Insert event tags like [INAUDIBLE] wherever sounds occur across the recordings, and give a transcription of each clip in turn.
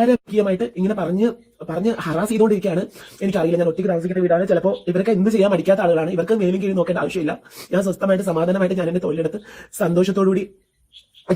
വളരെ മുഖ്യമായിട്ട് ഇങ്ങനെ പറഞ്ഞ് പറഞ്ഞ് ഹറാസ് ചെയ്തുകൊണ്ടിരിക്കുകയാണ്. എനിക്കറിയില്ല ഞാൻ ഒറ്റയ്ക്ക് താമസിക്കേണ്ട വീടാണ്. ചിലപ്പോൾ ഇവർക്ക് എന്ത് ചെയ്യാൻ പഠിക്കാത്ത ആളുകളാണ്. ഇവർക്ക് മേലും കീഴിൽ നോക്കേണ്ട ആവശ്യമില്ല. ഞാൻ സ്വസ്ഥമായിട്ട് സമാധാനമായിട്ട് ഞാൻ എന്റെ തൊഴിലെടുത്ത് സന്തോഷത്തോടുകൂടി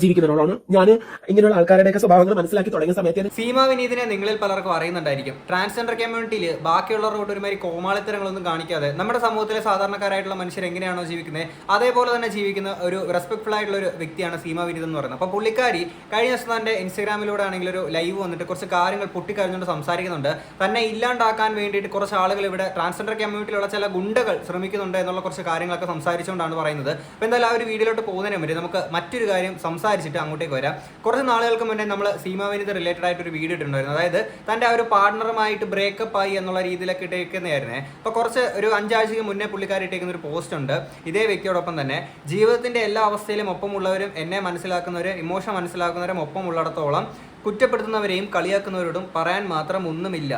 ജീവിക്കുന്നവരോടാണ് ഞാൻ ഇങ്ങനെയുള്ള ആൾക്കാരുടെയൊക്കെ സ്വഭാവങ്ങൾ മനസ്സിലാക്കി തുടങ്ങിയ സമയത്ത് സീമ വിനീതിനെ നിങ്ങളിൽ പലർക്കും അറിയുന്നുണ്ടായിരിക്കും. ട്രാൻസ്ജെൻഡർ കമ്മ്യൂണിറ്റിയിൽ ബാക്കിയുള്ളവരോട് ഒരുമാതിരി കോമാളിത്തരങ്ങളൊന്നും കാണിക്കാതെ നമ്മുടെ സമൂഹത്തിലെ സാധാരണക്കാരായിട്ടുള്ള മനുഷ്യർ എങ്ങനെയാണോ ജീവിക്കുന്നത് അതേപോലെ തന്നെ ജീവിക്കുന്ന ഒരു റെസ്പെക്ട്ഫുൾ ആയിട്ടുള്ള ഒരു വ്യക്തിയാണ് സീമ വിനീത് എന്ന് പറയുന്നത്. അപ്പോൾ പുള്ളിക്കാരി കഴിഞ്ഞ ദിവസം തന്റെ ഇൻസ്റ്റാഗ്രാമിലൂടെ ആണെങ്കിൽ ഒരു ലൈവ് വന്നിട്ട് കുറച്ച് കാര്യങ്ങൾ പൊട്ടിക്കറിഞ്ഞുകൊണ്ട് സംസാരിക്കുന്നുണ്ട്. തന്നെ ഇല്ലാണ്ടാക്കാൻ വേണ്ടിയിട്ട് കുറച്ച് ആളുകൾ ഇവിടെ ട്രാൻസ്ജെൻഡർ കമ്മ്യൂണിറ്റിയിലുള്ള ചില ഗുണ്ടകൾ ശ്രമിക്കുന്നുണ്ട് എന്നുള്ള കുറച്ച് കാര്യങ്ങളൊക്കെ സംസാരിച്ചുകൊണ്ടാണ് പറയുന്നത്. അപ്പോൾ എന്തായാലും ആ ഒരു വീഡിയോയിലോട്ട് പോകുന്നതിന് മുമ്പ് നമുക്ക് മറ്റൊരു കാര്യം സംസാരിച്ചിട്ട് അങ്ങോട്ടേക്ക് വരാം. കുറച്ച് നാളുകൾക്ക് മുന്നേ നമ്മൾ സീമാവിനിത വിനീത് റിലേറ്റഡ് ആയിട്ട് ഒരു വീഡിയോ ഇട്ടിട്ടുണ്ടായിരുന്നു. അതായത് തന്റെ ആ ഒരു പാർട്ണറുമായിട്ട് ബ്രേക്കപ്പ് ആയി എന്നുള്ള രീതിയിലൊക്കെ ഇട്ടേക്കുന്നതായിരുന്നേ. അപ്പോൾ കുറച്ച് ഒരു അഞ്ചാഴ്ചക്ക് മുന്നേ പുള്ളിക്കാരി ഇട്ടേക്കുന്ന ഒരു പോസ്റ്റ് ഉണ്ട്. ഇതേ വ്യക്തിയോടൊപ്പം തന്നെ ജീവിതത്തിന്റെ എല്ലാ അവസ്ഥയിലും ഒപ്പമുള്ളവരും എന്നെ മനസ്സിലാക്കുന്നവരും ഇമോഷൻ മനസ്സിലാക്കുന്നവരും ഒപ്പം ഉള്ളിടത്തോളം കുറ്റപ്പെടുത്തുന്നവരെയും കളിയാക്കുന്നവരോടും പറയാൻ മാത്രം ഒന്നുമില്ല.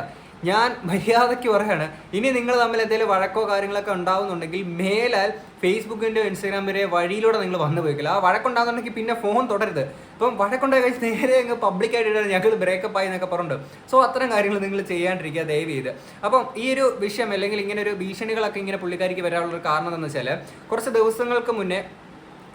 ഞാൻ മര്യാദയ്ക്ക് പറയാണ് ഇനി നിങ്ങൾ തമ്മിൽ എന്തെങ്കിലും വഴക്കോ കാര്യങ്ങളൊക്കെ ഉണ്ടാവുന്നുണ്ടെങ്കിൽ മേലാൽ ഫേസ്ബുക്കിന്റെ ഇൻസ്റ്റാഗ്രാമിന്റെ വഴിയിലൂടെ നിങ്ങൾ വന്നു പോയിക്കില്ല ആ വഴക്കുണ്ടാകുന്നുണ്ടെങ്കിൽ പിന്നെ ഫോൺ തുടരുത്. ഇപ്പം വഴക്കുണ്ടായ കഴിച്ച് നേരെ അങ്ങ് പബ്ലിക്കായിട്ട് ഇടാൻ ഞങ്ങൾ ബ്രേക്കപ്പ് ആയി എന്നൊക്കെ പറഞ്ഞിട്ടുണ്ട്. സോ അത്തരം കാര്യങ്ങൾ നിങ്ങൾ ചെയ്യാണ്ടിരിക്കുക ദയവ് ചെയ്ത്. അപ്പം ഈ ഒരു വിഷയം അല്ലെങ്കിൽ ഇങ്ങനെ ഒരു ഭീഷണികളൊക്കെ ഇങ്ങനെ പുള്ളിക്കാരിക്ക് വരാനുള്ളൊരു കാരണം എന്താണെന്ന് വെച്ചാൽ കുറച്ച് ദിവസങ്ങൾക്ക് മുന്നേ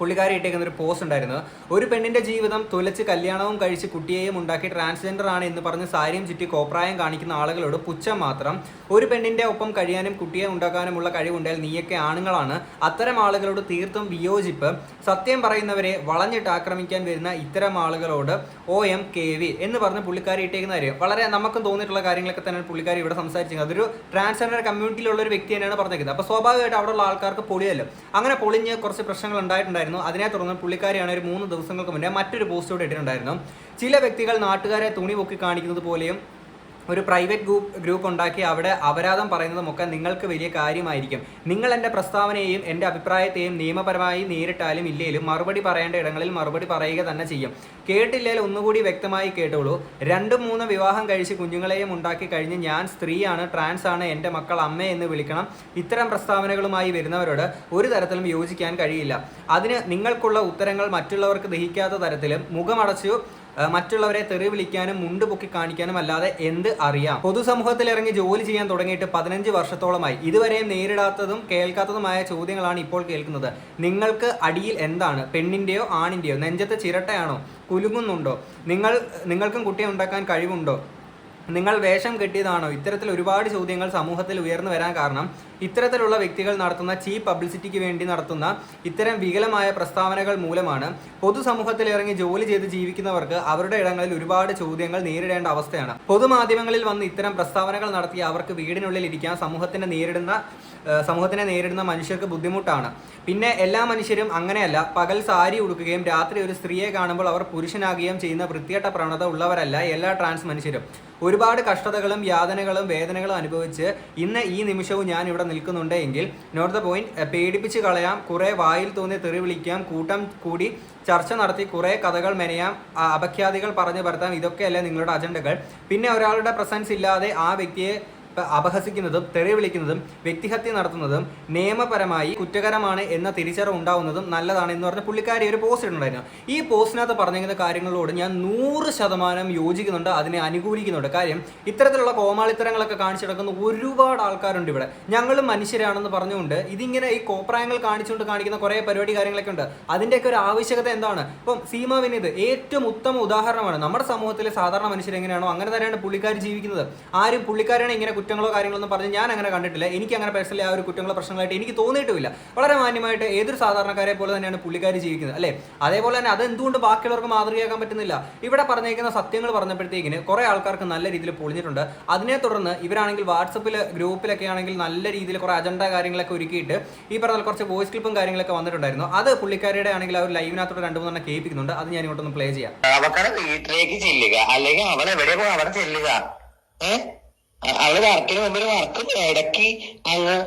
പുള്ളിക്കാരി ഇട്ടേക്കുന്ന ഒരു പോസ്റ്റ് ഉണ്ടായിരുന്നത് ഒരു പെണ്ണിന്റെ ജീവിതം തുലച്ച് കല്യാണവും കഴിച്ച് കുട്ടിയെയും ഉണ്ടാക്കി ട്രാൻസ്ജെൻഡർ ആണ് എന്ന് പറഞ്ഞ് സാരിയും ചുറ്റി കോപ്രായം കാണിക്കുന്ന ആളുകളോട് പുച്ഛം മാത്രം. ഒരു പെണ്ണിന്റെ ഒപ്പം കഴിയാനും കുട്ടിയെ ഉണ്ടാക്കാനുമുള്ള കഴിവുണ്ടായാൽ നീയൊക്കെ ആണുങ്ങളാണ്. അത്തരം ആളുകളോട് തീർത്തും വിയോജിപ്പ്. സത്യം പറയുന്നവരെ വളഞ്ഞിട്ട് ആക്രമിക്കാൻ വരുന്ന ഇത്തരം ആളുകളോട് ഒ എം കെ വി എന്ന് പറഞ്ഞ് പുള്ളിക്കാരി ഇട്ടേക്കുന്ന കാര്യം. വളരെ നമുക്ക് തോന്നിയിട്ടുള്ള കാര്യങ്ങളൊക്കെ തന്നെ പുള്ളിക്കാരി ഇവിടെ സംസാരിച്ചത് അതൊരു ട്രാൻസ്ജെൻഡർ കമ്മ്യൂണിറ്റിയിലുള്ള ഒരു വ്യക്തി തന്നെയാണ് പറഞ്ഞേക്കുന്നത്. അപ്പോൾ സ്വാഭാവികമായിട്ട് അവിടെയുള്ള ആൾക്കാർക്ക് പൊളിയല്ലോ. അങ്ങനെ പൊളിഞ്ഞ് കുറച്ച് പ്രശ്നങ്ങൾ ഉണ്ടായിട്ടുണ്ടായിരുന്നു. അതിനെ തുടർന്ന് പുള്ളിക്കാരിയാണ് ഒരു മൂന്ന് ദിവസങ്ങൾക്ക് മുന്നേ മറ്റൊരു പോസ്റ്റ് കൂടെ ഇട്ടിട്ടുണ്ടായിരുന്നു. ചില വ്യക്തികൾ നാട്ടുകാരെ തുണി പൊക്കി കാണിക്കുന്നത് പോലെയും ഒരു പ്രൈവറ്റ് ഗ്രൂപ്പ് ഗ്രൂപ്പ് ഉണ്ടാക്കി അവിടെ അപരാധം പറയുന്നതുമൊക്കെ നിങ്ങൾക്ക് വലിയ കാര്യമായിരിക്കും. നിങ്ങൾ എന്റെ പ്രസ്താവനയെയും എന്റെ അഭിപ്രായത്തെയും നിയമപരമായി നേരിട്ടാലും ഇല്ലേലും മറുപടി പറയേണ്ട ഇടങ്ങളിൽ മറുപടി പറയുക തന്നെ ചെയ്യും. കേട്ടില്ലേൽ ഒന്നുകൂടി വ്യക്തമായി കേട്ടോളൂ. രണ്ടും മൂന്ന് വിവാഹം കഴിച്ച് കുഞ്ഞുങ്ങളെയും ഉണ്ടാക്കി കഴിഞ്ഞ് ഞാൻ സ്ത്രീയാണ് ട്രാൻസ് ആണ് എന്റെ മക്കൾ അമ്മ എന്ന് വിളിക്കണം. ഇത്തരം പ്രസ്താവനകളുമായി വരുന്നവരോട് ഒരു തരത്തിലും യോജിക്കാൻ കഴിയില്ല. അതിന് നിങ്ങൾക്കുള്ള ഉത്തരങ്ങൾ മറ്റുള്ളവർക്ക് ദഹിക്കാത്ത തരത്തിലും മുഖമടച്ചു മറ്റുള്ളവരെ തെറി വിളിക്കാനും മുണ്ട് പൊക്കി കാണിക്കാനും അല്ലാതെ എന്ത് അറിയാം? പൊതുസമൂഹത്തിൽ ഇറങ്ങി ജോലി ചെയ്യാൻ തുടങ്ങിയിട്ട് പതിനഞ്ച് വർഷത്തോളമായി. ഇതുവരെയും നേരിടാത്തതും കേൾക്കാത്തതുമായ ചോദ്യങ്ങളാണ് ഇപ്പോൾ കേൾക്കുന്നത്. നിങ്ങൾക്ക് അടിയിൽ എന്താണ്? പെണ്ണിന്റെയോ ആണിന്റെയോ നെഞ്ചത്തെ ചിരട്ടയാണോ? കുലുങ്ങുന്നുണ്ടോ? നിങ്ങൾ നിങ്ങൾക്കും കുട്ടിയെ ഉണ്ടാക്കാൻ കഴിവുണ്ടോ? നിങ്ങൾ വേഷം കെട്ടിയതാണോ? ഇത്തരത്തിൽ ഒരുപാട് ചോദ്യങ്ങൾ സമൂഹത്തിൽ ഉയർന്നു വരാൻ കാരണം ഇത്തരത്തിലുള്ള വ്യക്തികൾ നടത്തുന്ന ചീപ്പ് പബ്ലിസിറ്റിക്ക് വേണ്ടി നടത്തുന്ന ഇത്തരം വികലമായ പ്രസ്താവനകൾ മൂലമാണ് പൊതുസമൂഹത്തിൽ ഇറങ്ങി ജോലി ചെയ്ത് ജീവിക്കുന്നവർക്ക് അവരുടെ ഇടങ്ങളിൽ ഒരുപാട് ചോദ്യങ്ങൾ നേരിടേണ്ട അവസ്ഥയാണ്. പൊതുമാധ്യമങ്ങളിൽ വന്ന് ഇത്തരം പ്രസ്താവനകൾ നടത്തി അവർക്ക് വീടിനുള്ളിൽ ഇരിക്കാൻ സമൂഹത്തിന് നേരിടുന്ന സമൂഹത്തിനെ നേരിടുന്ന മനുഷ്യർക്ക് ബുദ്ധിമുട്ടാണ്. പിന്നെ എല്ലാ മനുഷ്യരും അങ്ങനെയല്ല പകൽ സാരി ഉടുക്കുകയും രാത്രി ഒരു സ്ത്രീയെ കാണുമ്പോൾ അവർ പുരുഷനാകുകയും ചെയ്യുന്ന വൃത്തികെട്ട പ്രവണത ഉള്ളവരല്ല എല്ലാ ട്രാൻസ് മനുഷ്യരും. ഒരുപാട് കഷ്ടതകളും യാതനകളും വേദനകളും അനുഭവിച്ച് ഇന്ന് ഈ നിമിഷവും ഞാൻ ഇവിടെ നിൽക്കുന്നുണ്ട് എങ്കിൽ നോട്ട് ദ പോയിന്റ് പേടിപ്പിച്ച് കളയാം കുറേ വായിൽ തോന്നി തെറി വിളിക്കാം കൂട്ടം കൂടി ചർച്ച നടത്തി കുറേ കഥകൾ മെനയാം അപഖ്യാതികൾ പറഞ്ഞു പരത്താം ഇതൊക്കെയല്ലേ നിങ്ങളുടെ അജണ്ടകൾ. പിന്നെ ഒരാളുടെ പ്രസൻസ് ഇല്ലാതെ ആ വ്യക്തിയെ അപഹസിക്കുന്നതും തെറി വിളിക്കുന്നതും വ്യക്തിഹത്യ നടത്തുന്നതും നിയമപരമായി കുറ്റകരമാണ് എന്ന തിരിച്ചറിവ് ഉണ്ടാവുന്നതും നല്ലതാണ് എന്ന് പറഞ്ഞ പുള്ളിക്കാരി ഒരു പോസ്റ്റ് ഇട്ടുണ്ടായിരുന്നു ഈ പോസ്റ്റിനകത്ത് പറഞ്ഞിരിക്കുന്ന കാര്യങ്ങളോട് ഞാൻ നൂറ് ശതമാനം യോജിക്കുന്നുണ്ട് അതിനെ അനുകൂലിക്കുന്നുണ്ട്. കാര്യം ഇത്തരത്തിലുള്ള കോമാളിത്തരങ്ങളൊക്കെ കാണിച്ചു നടക്കുന്ന ഒരുപാട് ആൾക്കാരുണ്ട് ഇവിടെ. ഞങ്ങളും മനുഷ്യരാണെന്ന് പറഞ്ഞുകൊണ്ട് ഇതിങ്ങനെ ഈ കോപ്രായങ്ങൾ കാണിച്ചുകൊണ്ട് കാണിക്കുന്ന കുറേ പരിപാടി കാര്യങ്ങളൊക്കെ ഉണ്ട്. അതിന്റെയൊക്കെ ഒരു ആവശ്യകത എന്താണ്? ഇപ്പം സീമ വിനീത് ഏറ്റവും ഉത്തമ ഉദാഹരണമാണ്. നമ്മുടെ സമൂഹത്തിലെ സാധാരണ മനുഷ്യരെങ്ങനെയാണോ അങ്ങനെ തന്നെയാണ് പുള്ളിക്കാർ ജീവിക്കുന്നത്. ആരും പുള്ളിക്കാരാണ് ഇങ്ങനെ കുറ്റങ്ങളോ കാര്യങ്ങളൊന്നും പറഞ്ഞ് ഞാൻ അങ്ങനെ കണ്ടിട്ടില്ല. എനിക്ക് അങ്ങനെ പേഴ്സണലി ആ ഒരു കുറ്റങ്ങളോ പ്രശ്നങ്ങളായിട്ട് എനിക്ക് തോന്നിയിട്ടില്ല വളരെ മാന്യമായിട്ട് ഏതൊരു സാധാരണക്കാരെ പോലെ തന്നെയാണ് പുള്ളിക്കാർ ജീവിക്കുന്നത് അല്ലേ? അതേപോലെ തന്നെ അത് എന്തുകൊണ്ട് ബാക്കിയുള്ളവർക്ക് മാതൃകയാക്കാൻ പറ്റുന്നില്ല? ഇവിടെ പറഞ്ഞേക്കുന്ന സത്യങ്ങൾ പറഞ്ഞപ്പോഴത്തേക്കിന് കുറേ ആൾക്കാർക്ക് നല്ല രീതിയിൽ പൊളിഞ്ഞിട്ടുണ്ട്. അതിനെ തുടർന്ന് ഇവരാണെങ്കിൽ വാട്സപ്പിൽ ഗ്രൂപ്പിലൊക്കെ ആണെങ്കിൽ നല്ല രീതിയിൽ കുറേ അജണ്ട കാര്യങ്ങളൊക്കെ ഒരുക്കിയിട്ട് ഈ പറഞ്ഞ കുറച്ച് വോയിസ് ക്ലിപ്പും കാര്യങ്ങളൊക്കെ വന്നിട്ടുണ്ടായിരുന്നു. അത് പുള്ളിക്കാരുടെ ആണെങ്കിൽ ആ ഒരു ലൈവിനകത്തോടെ രണ്ട് മൂന്നെണ്ണം കേൾപ്പിക്കുന്നുണ്ട്. അത് ഞാൻ ഇങ്ങോട്ടൊന്ന് പ്ലേ ചെയ്യാം. അവക്കാരെ വീട്ടിലേക്ക് ചെല്ലുക. അല്ലെങ്കിൽ അവൾ എവിടെ പോയി അവിടെ ചെല്ലുക. ഏ? അ- അവൾ വർക്കിന് മുമ്പിൽ വർക്കും ഇടയ്ക്ക് അങ്ങ്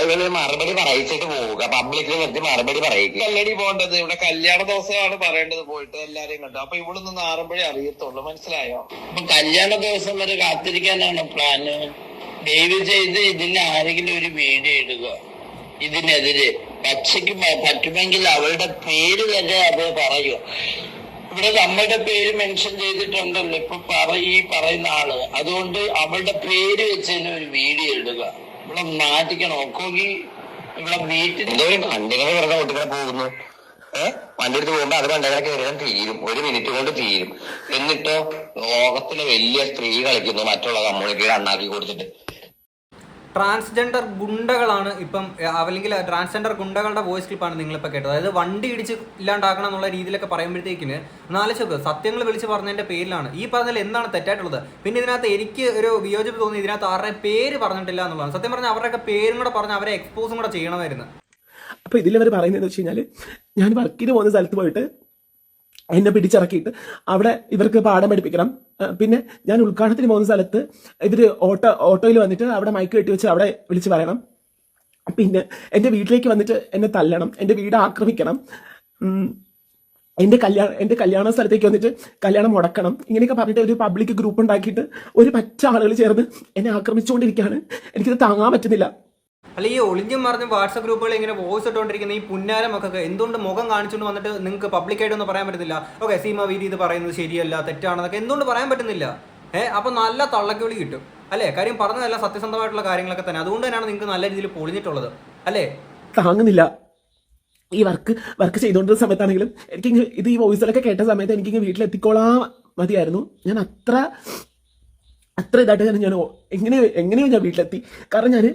ഇവൾ മറുപടി പറയിച്ചിട്ട് പോവുക. പബ്ലിക്കിൽ നിർത്തി മറുപടി പറയിക്കുക. കല്ലടി പോകേണ്ടത് ഇവിടെ കല്യാണ ദിവസമാണ് പറയേണ്ടത് പോയിട്ട് എല്ലാരെയും കണ്ടു. അപ്പൊ ഇവിടെ നിന്ന് ആറുമ്പോഴേ അറിയത്തുള്ളൂ. മനസ്സിലായോ? അപ്പൊ കല്യാണ ദിവസം വരെ കാത്തിരിക്കാനാണ് പ്ലാന് ദയവ് ചെയ്ത് ഇതിന് ആരെങ്കിലും ഒരു വീഡിയോ ഇടുക. ഇതിനെതിരെ. പച്ചയ്ക്ക് പ- പറ്റുമെങ്കിൽ അവളുടെ പേര് തന്നെ അത് പറയുക. ഇവിടെ അമ്മയുടെ പേര് മെൻഷൻ ചെയ്തിട്ടുണ്ടല്ലോ. ഇപ്പൊ പറ ഈ പറയുന്ന ആൾ. അതുകൊണ്ട് അവളുടെ പേര് വെച്ച് തന്നെ ഒരു വീഡിയോ ഇടുക. ഇവിടെ നാട്ടിക്കണം ഒക്കെ ഇവിടെ വീട്ടിൽ വണ്ടികൾ വെറുതെ ഒട്ടിക്കാൻ പോകുന്നു. ഏഹ് വണ്ടി എടുത്ത് പോകുമ്പോ അത് വണ്ടികളൊക്കെ വരാൻ തീരും. ഒരു മിനിറ്റ് കൊണ്ട് തീരും. എന്നിട്ടോ ലോകത്തിലെ വലിയ സ്ത്രീ കളിക്കുന്നു മറ്റുള്ള കമ്മ്യൂണിറ്റിയുടെ അണ്ണാക്കി കൊടുത്തിട്ട്. ട്രാൻസ്ജെൻഡർ ഗുണ്ടകളാണ് ഇപ്പം അല്ലെങ്കിൽ ട്രാൻസ്ജെൻഡർ ഗുണ്ടകളുടെ വോയിസ് ക്ലിപ്പാണ് നിങ്ങളിപ്പോൾ കേട്ടത്. അതായത് വണ്ടി ഇടിച്ച് ഇല്ലാണ്ടാക്കണം എന്നുള്ള രീതിയിലൊക്കെ പറയുമ്പോഴത്തേക്കിന് നാലിച്ചൊക്കെ സത്യങ്ങൾ വിളിച്ച് പറഞ്ഞതിന്റെ പേരിലാണ്. ഈ പറഞ്ഞതിൽ എന്താണ് തെറ്റായിട്ടുള്ളത്? പിന്നെ ഇതിനകത്ത് എനിക്ക് ഒരു വിയോജിപ്പ് തോന്നി ഇതിനകത്ത് ആരുടെ പേര് പറഞ്ഞിട്ടില്ല എന്നുള്ളതാണ്. സത്യം പറഞ്ഞാൽ അവരുടെ പേരും കൂടെ പറഞ്ഞ് അവരെ എക്സ്പോസും കൂടെ ചെയ്യണമായിരുന്നു. അപ്പൊ ഇതിലവർ പറയുന്നത് വെച്ച് കഴിഞ്ഞാൽ ഞാൻ വർക്കിന് പോകുന്ന സ്ഥലത്ത് പോയിട്ട് എന്നെ പിടിച്ചിറക്കിയിട്ട് അവിടെ ഇവർക്ക് പാഠം പഠിപ്പിക്കണം. പിന്നെ ഞാൻ ഉദ്ഘാടനത്തിന് പോകുന്ന സ്ഥലത്ത് ഇവർ ഓട്ടോ ഓട്ടോയിൽ വന്നിട്ട് അവിടെ മൈക്ക് കെട്ടി വെച്ച് അവിടെ വിളിച്ച് പറയണം. പിന്നെ എന്റെ വീട്ടിലേക്ക് വന്നിട്ട് എന്നെ തല്ലണം എന്റെ വീട് ആക്രമിക്കണം. എന്റെ കല്യാണം എന്റെ കല്യാണ സ്ഥലത്തേക്ക് വന്നിട്ട് കല്യാണം മുടക്കണം. ഇങ്ങനെയൊക്കെ പറഞ്ഞിട്ട് ഒരു പബ്ലിക് ഗ്രൂപ്പ് ഉണ്ടാക്കിയിട്ട് ഒരു പറ്റ ആളുകൾ ചേർന്ന് എന്നെ ആക്രമിച്ചുകൊണ്ടിരിക്കുകയാണ്. എനിക്കിത് താങ്ങാൻ പറ്റുന്നില്ല. അല്ല ഈ ഒളിഞ്ഞും മറിഞ്ഞും വാട്സപ്പ് ഗ്രൂപ്പുകൾ ഇങ്ങനെ വോയിസ് ഇട്ടുകൊണ്ടിരിക്കുന്ന ഈ പുന്നാരം ഒക്കെ എന്തുകൊണ്ട് മുഖം കാണിച്ചുകൊണ്ട് വന്നിട്ട് നിങ്ങൾക്ക് പബ്ലിക്കായിട്ടൊന്നും പറയാൻ പറ്റുന്നില്ല ഓക്കെ സീമ വീതി ഇത് പറയുന്നത് ശരിയല്ല തെറ്റാണെന്നൊക്കെ എന്തുകൊണ്ട് പറയാൻ പറ്റുന്നില്ല? ഏഹ് അപ്പൊ നല്ല തള്ളക്കുവിളി കിട്ടും. അല്ലേ? കാര്യം പറഞ്ഞതല്ല സത്യസന്ധമായിട്ടുള്ള കാര്യങ്ങളൊക്കെ തന്നെ. അതുകൊണ്ട് തന്നെയാണ് നിങ്ങൾക്ക് നല്ല രീതിയിൽ പൊളിഞ്ഞിട്ടുള്ളത്. അല്ലേ? താങ്ങുന്നില്ല. ഈ വർക്ക് വർക്ക് ചെയ്തുകൊണ്ടിരുന്ന സമയത്താണെങ്കിലും എനിക്ക് ഇത് ഈ വോയിസിലൊക്കെ കേട്ട സമയത്ത് എനിക്ക് വീട്ടിലെത്തിക്കോളാം മതിയായിരുന്നു. ഞാൻ അത്ര അത്ര ഇതായിട്ട് ഞാൻ എങ്ങനെയോ എങ്ങനെ എങ്ങനെയോ ഞാൻ വീട്ടിലെത്തി. കാരണം ഞാൻ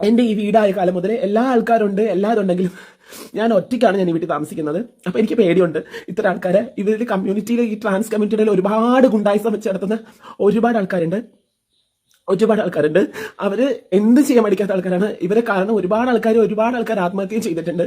എന്റെ ഈ വീടായ കാലം മുതൽ എല്ലാ ആൾക്കാരുണ്ട് എല്ലാവരും ഉണ്ടെങ്കിലും ഞാൻ ഒറ്റയ്ക്കാണ് ഞാൻ ഈ വീട്ടിൽ താമസിക്കുന്നത്. അപ്പോൾ എനിക്ക് പേടിയുണ്ട്. ഇത്ര ആൾക്കാരെ ഇവരിൽ കമ്മ്യൂണിറ്റിയിൽ ഈ ട്രാൻസ് കമ്മ്യൂണിറ്റിയിൽ ഒരുപാട് ഗുണ്ടായിസം വെച്ച് നടത്തുന്ന ഒരുപാട് ആൾക്കാരുണ്ട്. ഒരുപാട് ആൾക്കാരുണ്ട്. അവർ എന്ത് ചെയ്യാൻ പഠിക്കാത്ത ആൾക്കാരാണ്. ഇവരെ കാരണം ഒരുപാട് ആൾക്കാർ ഒരുപാട് ആൾക്കാർ ആത്മഹത്യ ചെയ്തിട്ടുണ്ട്.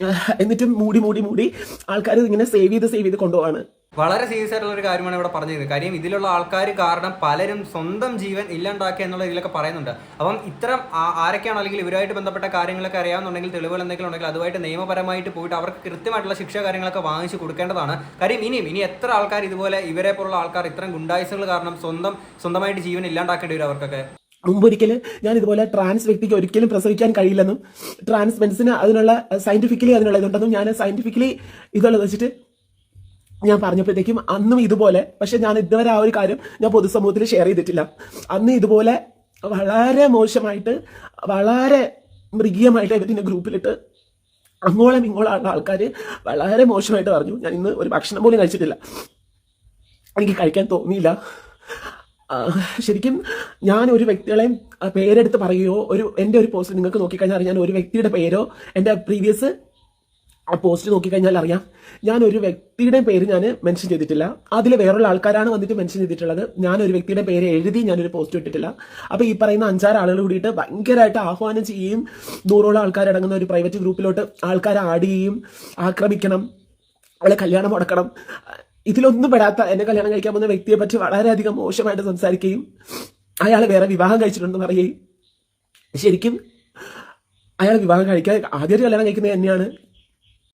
[LAUGHS] എന്നിട്ടും മൂടി മൂടി മൂടി ആൾക്കാർ ഇങ്ങനെ സേവ് ചെയ്ത് സേവ് ചെയ്ത് കൊണ്ടുപോവാണ്. വളരെ സീരിയസ് ആയിട്ടുള്ള ഒരു കാര്യമാണ് ഇവിടെ പറഞ്ഞത്. കാര്യം ഇതിലുള്ള ആൾക്കാർ കാരണം പലരും സ്വന്തം ജീവൻ ഇല്ലാണ്ടാക്കുക എന്നുള്ള ഇതിലൊക്കെ പറയുന്നുണ്ട്. അപ്പം ഇത്തരം ആരൊക്കെയാണ് അല്ലെങ്കിൽ ഇവരുമായിട്ട് ബന്ധപ്പെട്ട കാര്യങ്ങളൊക്കെ അറിയാവുന്നുണ്ടെങ്കിൽ തെളിവുകൾ എന്തെങ്കിലും ഉണ്ടെങ്കിൽ അതുമായിട്ട് നിയമപരമായിട്ട് പോയിട്ട് അവർക്ക് കൃത്യമായിട്ടുള്ള ശിക്ഷ കാര്യങ്ങളൊക്കെ വാങ്ങിച്ചു കൊടുക്കേണ്ടതാണ്. കാര്യം ഇനിയും ഇനി എത്ര ആൾക്കാർ ഇതുപോലെ ഇവരെ പോലുള്ള ആൾക്കാർ ഇത്തരം ഗുണ്ടായുസങ്ങൾ കാരണം സ്വന്തം സ്വന്തമായിട്ട് ജീവൻ ഇല്ലാണ്ടാക്കേണ്ടി വരും അവർക്കൊക്കെ? മുമ്പൊരിക്കൽ ഞാൻ ഇതുപോലെ ട്രാൻസ് വ്യക്തിക്ക് ഒരിക്കലും പ്രസവിക്കാൻ കഴിയില്ലെന്നും ട്രാൻസ് മെൻസിന് അതിനുള്ള സയന്റിഫിക്കലി അതിനുള്ള ഇതുണ്ടെന്നും ഞാൻ സയന്റിഫിക്കലി ഇതുള്ളത് വെച്ചിട്ട് ഞാൻ പറഞ്ഞപ്പോഴത്തേക്കും അന്നും ഇതുപോലെ പക്ഷെ ഞാൻ ഇതുവരെ ആ ഒരു കാര്യം ഞാൻ പൊതുസമൂഹത്തിൽ ഷെയർ ചെയ്തിട്ടില്ല. അന്ന് ഇതുപോലെ വളരെ മോശമായിട്ട് വളരെ മൃഗീയമായിട്ട് ഇവരിന്റെ ഗ്രൂപ്പിലിട്ട് അങ്ങോളം ഇങ്ങോളം ഉള്ള ആൾക്കാർ വളരെ മോശമായിട്ട് പറഞ്ഞു. ഞാൻ ഇന്ന് ഒരു ഭക്ഷണം പോലും കഴിച്ചിട്ടില്ല. എനിക്ക് കഴിക്കാൻ തോന്നിയില്ല. ശരിക്കും ഞാൻ ഒരു വ്യക്തികളെയും പേരെടുത്ത് പറയുകയോ ഒരു എന്റെ ഒരു പോസ്റ്റ് നിങ്ങൾക്ക് നോക്കിക്കഴിഞ്ഞാൽ അറിയാം ഒരു വ്യക്തിയുടെ പേരോ എന്റെ പ്രീവിയസ് ആ പോസ്റ്റ് നോക്കിക്കഴിഞ്ഞാൽ അറിയാം. ഞാൻ ഒരു വ്യക്തിയുടെ പേര് ഞാൻ മെൻഷൻ ചെയ്തിട്ടില്ല. അതിൽ വേറുള്ള ആൾക്കാരാണ് വന്നിട്ട് മെൻഷൻ ചെയ്തിട്ടുള്ളത്. ഞാൻ ഒരു വ്യക്തിയുടെ പേര് എഴുതി ഞാനൊരു പോസ്റ്റ് ഇട്ടിട്ടില്ല. അപ്പോൾ ഈ പറയുന്ന അഞ്ചാറ് ആളുകൾ കൂടിയിട്ട് ഭയങ്കരമായിട്ട് ആഹ്വാനം ചെയ്യുകയും നൂറോളം ആൾക്കാരടങ്ങുന്ന ഒരു പ്രൈവറ്റ് ഗ്രൂപ്പിലോട്ട് ആൾക്കാരെ ആഡ് ചെയ്യുകയും ആക്രമിക്കണം അവളെ കല്യാണം മുടക്കണം. ഇതിലൊന്നും പെടാത്ത എന്നെ കല്യാണം കഴിക്കാൻ പോകുന്ന വ്യക്തിയെ പറ്റി വളരെയധികം മോശമായിട്ട് സംസാരിക്കുകയും അയാൾ വേറെ വിവാഹം കഴിച്ചിട്ടുണ്ടെന്ന് പറയുകയും ശരിക്കും അയാൾ വിവാഹം കഴിക്കാൻ ആദ്യം കല്യാണം കഴിക്കുന്നത് തന്നെയാണ്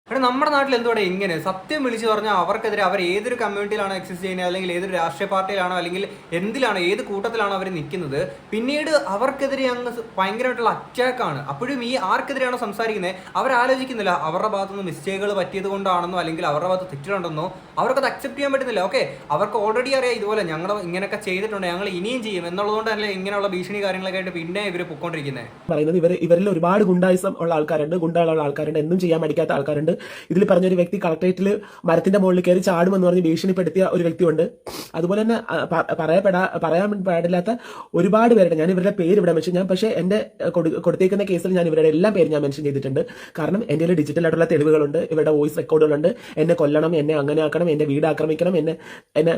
എടാ നമ്മുടെ നാട്ടിൽ എന്തുകൊണ്ട് ഇങ്ങനെ? സത്യം വിളിച്ചു പറഞ്ഞാൽ അവർക്കെതിരെ അവർ ഏതൊരു കമ്മ്യൂണിറ്റിയിലാണോ എക്സിസ്റ്റ് ചെയ്യുന്നത്? അല്ലെങ്കിൽ ഏതൊരു രാഷ്ട്രീയ പാർട്ടിയിലാണോ? അല്ലെങ്കിൽ എന്തിലാണ്? ഏത് കൂട്ടത്തിലാണോ അവർ നിൽക്കുന്നത്? പിന്നീട് അവർക്കെതിരെ അങ്ങ് ഭയങ്കരമായിട്ടുള്ള അറ്റാക്കാണ് അപ്പോഴും ഈ ആർക്കെതിരെയാണോ സംസാരിക്കുന്നത്? അവരാലോചിക്കുന്നില്ല അവരുടെ ഭാഗത്തുനിന്ന് മിസ്റ്റേക്കുകൾ പറ്റിയത് കൊണ്ടാണെന്നോ അല്ലെങ്കിൽ അവരുടെ ഭാഗത്ത് തെറ്റിലുണ്ടെന്നോ അവർക്കത് അക്സെപ്റ്റ് ചെയ്യാൻ പറ്റുന്നില്ല. ഓക്കെ അവർക്ക് ഓൾറെഡി അറിയാം ഇതുപോലെ ഞങ്ങൾ ഇങ്ങനെയൊക്കെ ചെയ്തിട്ടുണ്ട്. ഞങ്ങൾ ഇനിയും ചെയ്യും. എന്നുള്ളതുകൊണ്ട് തന്നെ ഇങ്ങനെയുള്ള ഭീഷണി കാര്യങ്ങളൊക്കെ ആയിട്ട് പിന്നെ ഇവർ പൊക്കോണ്ടിരിക്കുന്നത് പറയുന്നത് ഇവർ ഇവരിൽ ഒരുപാട് ഗുണ്ടായിസം ഉള്ള ആൾക്കാരുണ്ട്. ഗുണ്ടകളുള്ള ആൾക്കാരുണ്ട്. എന്തും ചെയ്യാൻ പഠിക്കാത്ത ആൾക്കാരുണ്ട്. ഇതിൽ പറഞ്ഞൊരു വ്യക്തി കളക്ടറേറ്റിൽ മരത്തിന്റെ മുകളിൽ കയറി ചാടുമെന്ന് പറഞ്ഞ് ഭീഷണിപ്പെടുത്തിയ ഒരു വ്യക്തിയുണ്ട്. അതുപോലെ തന്നെ പറയപ്പെടാ പറയാൻ പാടില്ലാത്ത ഒരുപാട് പേരുടെ ഞാൻ ഇവരുടെ പേര് ഇവിടെ മെൻഷൻ ഞാൻ പക്ഷേ എന്റെ കൊടുത്തേക്കുന്ന കേസിൽ ഞാൻ ഇവരുടെ എല്ലാം പേര് ഞാൻ മെൻഷൻ ചെയ്തിട്ടുണ്ട്. കാരണം എന്റെ കയ്യിൽ ഡിജിറ്റൽ ആയിട്ടുള്ള തെളിവുകളുണ്ട്. ഇവരുടെ വോയിസ് റെക്കോർഡുകളുണ്ട് എന്നെ കൊല്ലണം എന്നെ അങ്ങനെ ആക്കണം എന്റെ വീട് ആക്രമിക്കണം എന്നെ എന്നെ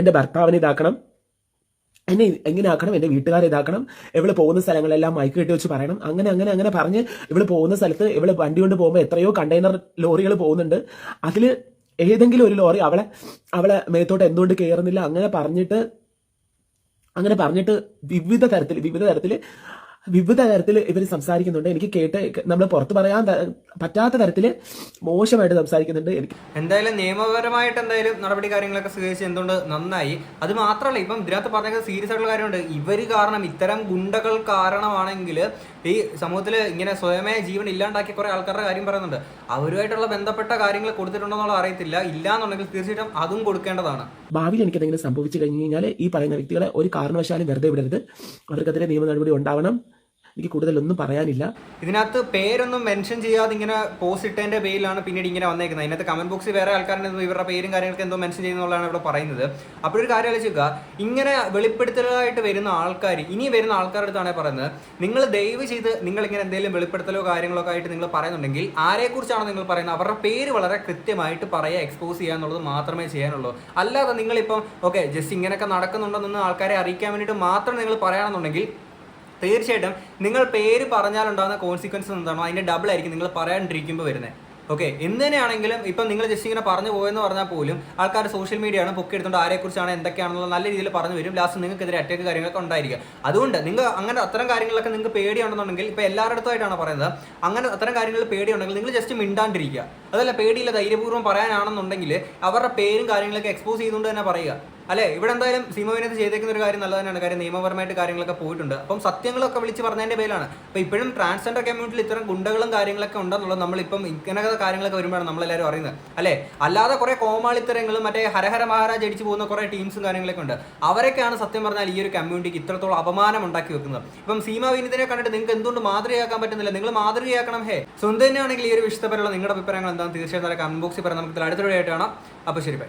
എന്റെ ഭർത്താവിനെ ഇതാക്കണം. എന്നെ എങ്ങനെ ആക്കണം എന്റെ വീട്ടുകാരെ ഇതാക്കണം. ഇവൾ പോകുന്ന സ്ഥലങ്ങളെല്ലാം മൈക്ക് കെട്ടി വെച്ച് പറയണം. അങ്ങനെ അങ്ങനെ അങ്ങനെ പറഞ്ഞ് ഇവൾ പോകുന്ന സ്ഥലത്ത് ഇവൾ വണ്ടി കൊണ്ട് പോകുമ്പോൾ എത്രയോ കണ്ടെയ്നർ ലോറികൾ പോകുന്നുണ്ട്. അതിൽ ഏതെങ്കിലും ഒരു ലോറി അവളെ അവളെ മേത്തോട്ട് എന്തുകൊണ്ട് കയറുന്നില്ല അങ്ങനെ പറഞ്ഞിട്ട് അങ്ങനെ പറഞ്ഞിട്ട് വിവിധ തരത്തിൽ വിവിധ തരത്തിൽ വിവിധ തരത്തിൽ ഇവർ സംസാരിക്കുന്നുണ്ട്. എനിക്ക് കേട്ട് നമ്മൾ പുറത്ത് പറയാൻ പറ്റാത്ത തരത്തിൽ മോശമായിട്ട് സംസാരിക്കുന്നുണ്ട് എനിക്ക്. എന്തായാലും നിയമപരമായിട്ട് എന്തായാലും നടപടി കാര്യങ്ങളൊക്കെ സ്വീകരിച്ച് എന്തുകൊണ്ട് നന്നായി. അത് മാത്രമല്ല ഇപ്പം ഇതിനകത്ത് പറഞ്ഞ സീരിയസ് ആയിട്ടുള്ള കാര്യമുണ്ട്. ഇവർ കാരണം ഇത്തരം ഗുണ്ടകൾ കാരണമാണെങ്കിൽ ഈ സമൂഹത്തിൽ ഇങ്ങനെ സ്വയമേ ജീവൻ ഇല്ലാണ്ടാക്കിയ കുറെ ആൾക്കാരുടെ കാര്യം പറയുന്നുണ്ട്. അവരുമായിട്ടുള്ള ബന്ധപ്പെട്ട കാര്യങ്ങൾ കൊടുത്തിട്ടുണ്ടോ എന്നുള്ള അറിയത്തില്ല. ഇല്ല എന്നുണ്ടെങ്കിൽ തീർച്ചയായിട്ടും അതും കൊടുക്കേണ്ടതാണ്. ഭാവിയിൽ എനിക്ക് എന്തെങ്കിലും സംഭവിച്ചു കഴിഞ്ഞു കഴിഞ്ഞാൽ ഈ പറയുന്ന വ്യക്തികളെ ഒരു കാരണവശാലും വെറുതെ വിടരുത്. അവർക്കെതിരെ നിയമ നടപടി ഉണ്ടാവണം. എനിക്ക് കൂടുതലൊന്നും പറയാനില്ല. ഇതിനകത്ത് പേരൊന്നും മെൻഷൻ ചെയ്യാതെ ഇങ്ങനെ പോസ്റ്റ് ഇട്ടതിന്റെ പേരിലാണ് പിന്നീട് ഇങ്ങനെ വന്നേക്കുന്നത്. ഇതിനകത്ത് കമന്റ് ബോക്സിൽ വേറെ ആൾക്കാരുടെ ഇവരുടെ പേരും കാര്യങ്ങളൊക്കെ എന്തോ മെൻഷൻ ചെയ്യുന്നുള്ളതാണ് ഇവിടെ പറയുന്നത്. അപ്പോഴൊരു കാര്യം ആലോചിക്കുക. ഇങ്ങനെ വെളിപ്പെടുത്തലായിട്ട് വരുന്ന ആൾക്കാർ ഇനി വരുന്ന ആൾക്കാരുടെ അടുത്താണ് പറയുന്നത്. നിങ്ങൾ ദയവ് ചെയ്ത് നിങ്ങൾ ഇങ്ങനെ എന്തെങ്കിലും വെളിപ്പെടുത്തലോ കാര്യങ്ങളോ ആയിട്ട് നിങ്ങൾ പറയുന്നുണ്ടെങ്കിൽ ആരെക്കുറിച്ചാണ് നിങ്ങൾ പറയുന്നത്? അവരുടെ പേര് വളരെ കൃത്യമായിട്ട് പറയുക എക്സ്പോസ് ചെയ്യുക എന്നുള്ളത് മാത്രമേ ചെയ്യാനുള്ളൂ. അല്ലാതെ നിങ്ങളിപ്പം ഓക്കെ ജസ്റ്റ് ഇങ്ങനെയൊക്കെ നടക്കുന്നുണ്ടെന്ന് ആൾക്കാരെ അറിയിക്കാൻ വേണ്ടിയിട്ട് മാത്രം നിങ്ങൾ പറയുകയാണെന്നുണ്ടെങ്കിൽ തീർച്ചയായിട്ടും നിങ്ങൾ പേര് പറഞ്ഞാലുണ്ടാകുന്ന കോൺസിക്വൻസ് എന്താണോ അതിന്റെ ഡബിൾ ആയിരിക്കും നിങ്ങൾ പറയാണ്ടിരിക്കുമ്പോൾ വരുന്നത്. ഓക്കെ എന്ത് തന്നെയാണെങ്കിലും ഇപ്പം നിങ്ങൾ ജസ്റ്റ് ഇങ്ങനെ പറഞ്ഞു പോയെന്ന് പറഞ്ഞാൽ പോലും ആൾക്കാർ സോഷ്യൽ മീഡിയ ആണ് പൊക്കി എടുത്തുകൊണ്ട് ആരെക്കുറിച്ചാണ് എന്തൊക്കെയാണെന്നുള്ള നല്ല രീതിയിൽ പറഞ്ഞു വരും. ലാസ്റ്റ് നിങ്ങൾക്കെതിരെ അറ്റാക്ക് കാര്യങ്ങളൊക്കെ ഉണ്ടായിരിക്കുക അതുകൊണ്ട് നിങ്ങൾ അങ്ങനെ അത്തരം കാര്യങ്ങളൊക്കെ നിങ്ങൾക്ക് പേടിയുണ്ടെന്നുണ്ടെങ്കിൽ ഇപ്പോൾ എല്ലാവരുടെ പറയുന്നത്. അങ്ങനെ അത്തരം കാര്യങ്ങൾ പേടിയുണ്ടെങ്കിൽ നിങ്ങൾ ജസ്റ്റ് മിണ്ടാണ്ടിരിക്കുക. അതല്ല പേടിയില്ല ധൈര്യപൂർവം പറയാനാണെന്നുണ്ടെങ്കിൽ അവരുടെ പേരും കാര്യങ്ങളൊക്കെ എക്സ്പോസ് ചെയ്തുകൊണ്ട് തന്നെ പറയുക. അല്ലെ? ഇവിടെ എന്തായാലും സീമവിനത്ത് ചെയ്തേക്കുന്ന ഒരു കാര്യം നല്ല തന്നെയാണ് കാര്യം നിയമപരമായിട്ട് കാര്യങ്ങളൊക്കെ പോയിട്ടുണ്ട്. അപ്പം സത്യങ്ങളൊക്കെ വിളിച്ച് പറഞ്ഞതിന്റെ പേരിലാണ്. അപ്പൊ ഇപ്പോഴും ട്രാൻസ്ജെൻഡർ കമ്മ്യൂണിറ്റിയിൽ ഇത്തരം ഗുണ്ടകളും കാര്യങ്ങളൊക്കെ ഉണ്ടെന്നുള്ളത് നമ്മളിപ്പം ഇങ്ങനത്തെ കാര്യങ്ങളൊക്കെ വരുമ്പോഴാണ് നമ്മളെല്ലാവരും അറിയുന്നത്. അല്ലെ? അല്ലാതെ കുറെ കോമാളിത്തരങ്ങളും മറ്റേ ഹരഹര മഹാരാജ് അടിച്ചു പോകുന്ന കുറെ ടീംസും കാര്യങ്ങളൊക്കെ ഉണ്ട്. അവരൊക്കെയാണ് സത്യം പറഞ്ഞാൽ ഈ ഒരു കമ്മ്യൂണിറ്റിക്ക് ഇത്രത്തോളം അപമാനം ഉണ്ടാക്കി വെക്കുന്നത്. ഇപ്പം സീമ വിനീതിനെ കണ്ടിട്ട് നിങ്ങൾക്ക് എന്തുകൊണ്ട് മാതൃകയാക്കാൻ പറ്റുന്നില്ല? നിങ്ങൾ മാതൃകയാക്കണം ഹേ. സ്വന്തം തന്നെയാണെങ്കിൽ ഈ ഒരു വിഷയത്തെപ്പറ്റിയുള്ള നിങ്ങളുടെ അഭിപ്രായങ്ങൾ എന്താണെന്ന് തീർച്ചയായിട്ടും കമന്റ് ബോക്സിൽ നമുക്ക് അടുത്ത ആയിട്ട് കാണാം. അപ്പോൾ ശരി ബൈ